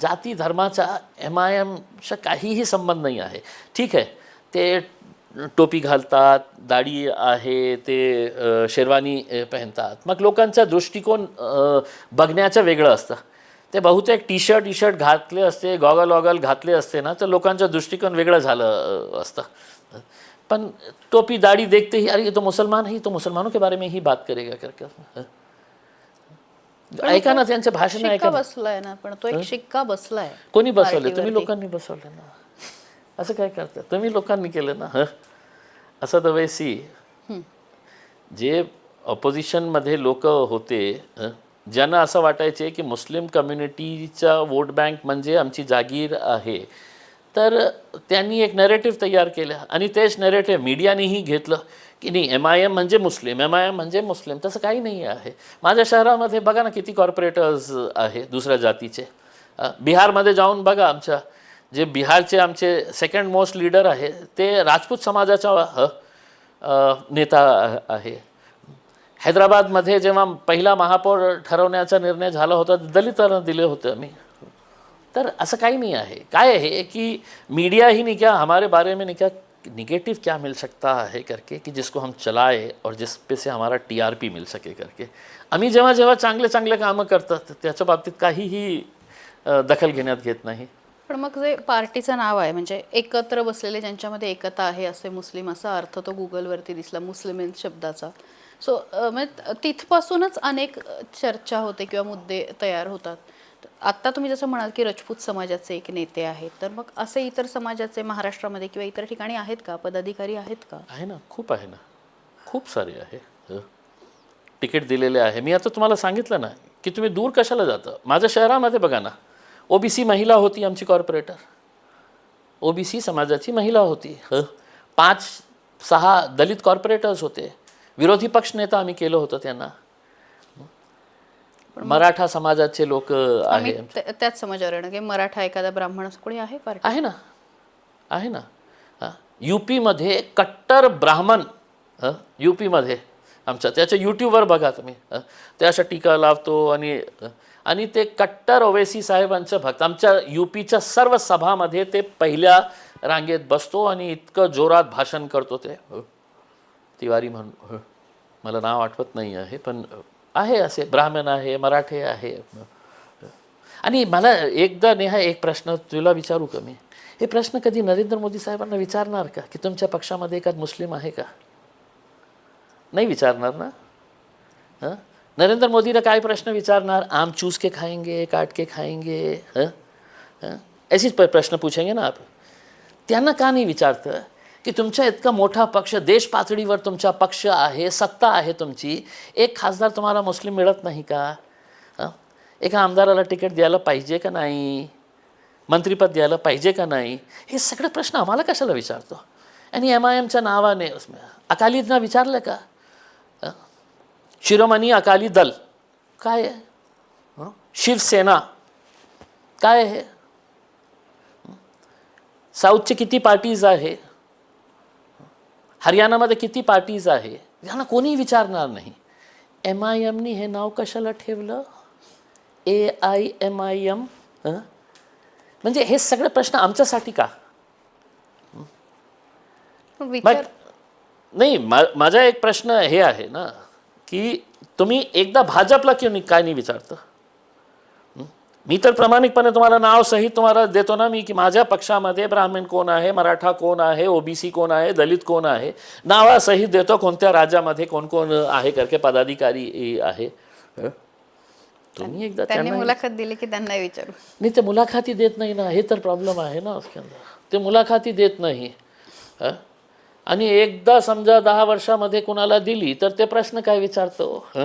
जाती धर्माचा M I एमचा काहीही संबंध नाही आहे. ठीक आहे. ते टोपी घालतात दाढी आहे ते शेरवानी पहनतात. मग लोकांचा दृष्टिकोन बघण्याचं वेगळं असतं. ते बहुतेक टी शर्ट टी शर्ट घातले असते गॉगल वॉगल घातले असते ना तर लोकांचं दृष्टिकोन वेगळं झालं असतं. पण टोपी दाढ़ी देखते ही अरे ये तो मुसलमान ही तो मुसलमानों के बारे में ही बात करेगा करके ऐका ना त्यांचे भाषण शिक्का ऐका ना. बसलाय ना पण तो एक शिक्का बसलाय कोणी बसवले तुम्ही. लोकांनी बसवले ना असं काय करता तुम्ही लोकांनी केलं ना हं? असं तर वैसी जे ऑपोजिशनमध्ये लोक होते हं? ज्यांना असं वाटायचे की मुस्लिम कम्युनिटीचा वोट बँक म्हणजे आमची जागीर आहे तर त्यांनी एक नरेटिव्ह तयार केलं. आणि तेच नरेटिव्ह मीडियानेही घेतलं. की नाही एम आय एम म्हणजे मुस्लिम एम आय एम म्हणजे मुस्लिम तसं काही नाही आहे. माझ्या शहरामध्ये बघा ना किती कॉर्पोरेटर्स आहे दुसऱ्या जातीचे. बिहारमध्ये जाऊन बघा आमच्या. जे बिहारचे आमचे सेकंड मोस्ट लीडर आहे ते राजपूत समाजाचा नेता आहे. हैदराबादमध्ये जेव्हा पहिला महापौर ठरवण्याचा निर्णय झाला होता दलितांना दिले होते मी. तर असं काही नहीं आहे. काय आहे की मीडिया ही नहीं क्या हमारे बारे में नहीं क्या निगेटिव क्या मिल सकता है करके कि जिसको हम चलाए और जिस पे से हमारा टी आर पी मिल सके करके. आम्ही जेव्हा जेव्हा चांगले चांगले कामं करतात त्याच्या बाबतीत काहीही दखल घेण्यात घेत नाही. पण मग जे पार्टीचं नाव आहे म्हणजे एकत्र बसलेले ज्यांच्यामध्ये एकता आहे असे मुस्लिम असा अर्थ तो गुगलवरती दिसला मुस्लिम शब्दाचा. सो म्हणजे तिथपासूनच अनेक चर्चा होते किंवा मुद्दे तयार होतात. आत्ता तुम्ही जसं म्हणाल की रजपूत समाजाचे एक नेते आहेत तर मग असे इतर समाजाचे महाराष्ट्रामध्ये किंवा इतर ठिकाणी आहेत का? पदाधिकारी आहेत का? आहे ना खूप आहे ना. खूप सारे आहे. हं. तिकीट दिलेले आहे. मी आता तुम्हाला सांगितलं ना की तुम्ही दूर कशाला जातं? माझ्या शहरामध्ये बघा ना ओबीसी महिला होती आमची कॉर्पोरेटर. ओबीसी समाजाची महिला होती. हं. पाच सहा दलित कॉर्पोरेटर्स होते. विरोधी पक्ष नेता आम्ही केलं होतं त्यांना. मराठा समाजाचे लोक आहे त्या- त्याच समाजावर येणं की मराठा एखादा ब्राह्मण कोणी आहे आहे ना. आहे ना. हां. यू पीमध्ये कट्टर ब्राह्मण हं यू पीमध्ये आमच्या त्याच्या यूट्यूबवर बघा तुम्ही. हं? ते अशा टीका लावतो आणि? आणि ते कट्टर ओवेसी साहेबांचं भक्त. आमच्या यू पीच्या सर्व सभामध्ये ते पहिल्या रांगेत बसतो आणि इतकं जोरात भाषण करतो ते. हं? तिवारी म्हणून. हं. मला नाव आठवत नाही आहे पण आहे असे ब्राह्मण आहे मराठे आहे. आणि मला एकदा नेहा एक प्रश्न तुला विचारू का मी? हे प्रश्न कधी नरेंद्र मोदी साहेबांना विचारणार का? की तुमच्या पक्षामध्ये एखाद मुस्लिम आहे का? नाही विचारणार ना? हं? नरेंद्र मोदीला काय प्रश्न विचारणार? आम चूस के खाएंगे काट के खाएंगे हं? हं? ऐसीच प- प्रश्न पूछेंगे ना आप? त्यांना का नाही विचारतं? की तुमच्या इतका मोठा पक्ष देश पातळीवर तुमचा पक्ष आहे सत्ता आहे तुमची. एक खासदार तुम्हाला मुस्लिम मिळत नाही का? एका आमदाराला तिकीट द्यायला पाहिजे का नाही? मंत्रिपद द्यायला पाहिजे का नाही? हे सगळे प्रश्न आम्हाला कशाला विचारतो? आणि एम आय एमच्या नावाने उसमें अकालींना विचारलं का? शिरोमणी अकाली दल. काय आहे? शिवसेना. काय आहे? साऊथचे किती पार्टीज आहे? हरियाणामध्ये किती पार्टीज आहे? यांना कोणी विचारणार नाही. एम आय एमनी हे नाव कशाला ठेवलं? A I M I M म्हणजे हे सगळे प्रश्न आमच्यासाठी का? मग नाही माझा एक प्रश्न हे आहे ना की तुम्ही एकदा भाजपला क्यों नाही काय नाही विचारतं? मी तर प्रामाणिकपणे तुम्हाला नाव सहित तुम्हाला देतो ना मी की माझ्या पक्षामध्ये ब्राह्मण कोण आहे मराठा कोण आहे ओबीसी कोण आहे दलित कोण आहे नावासहित देतो कोणत्या राज्यामध्ये कोण कोण आहे करके पदाधिकारी आहे? तुम्ही एकदा त्यांनी मुलाखत दिली की त्यांना विचारू नाही ते मुलाखती देत नाही ना हे तर प्रॉब्लेम आहे ना ते मुलाखती देत नाही? आणि एकदा समजा दहा वर्षामध्ये कुणाला दिली तर ते प्रश्न काय विचारतो हं?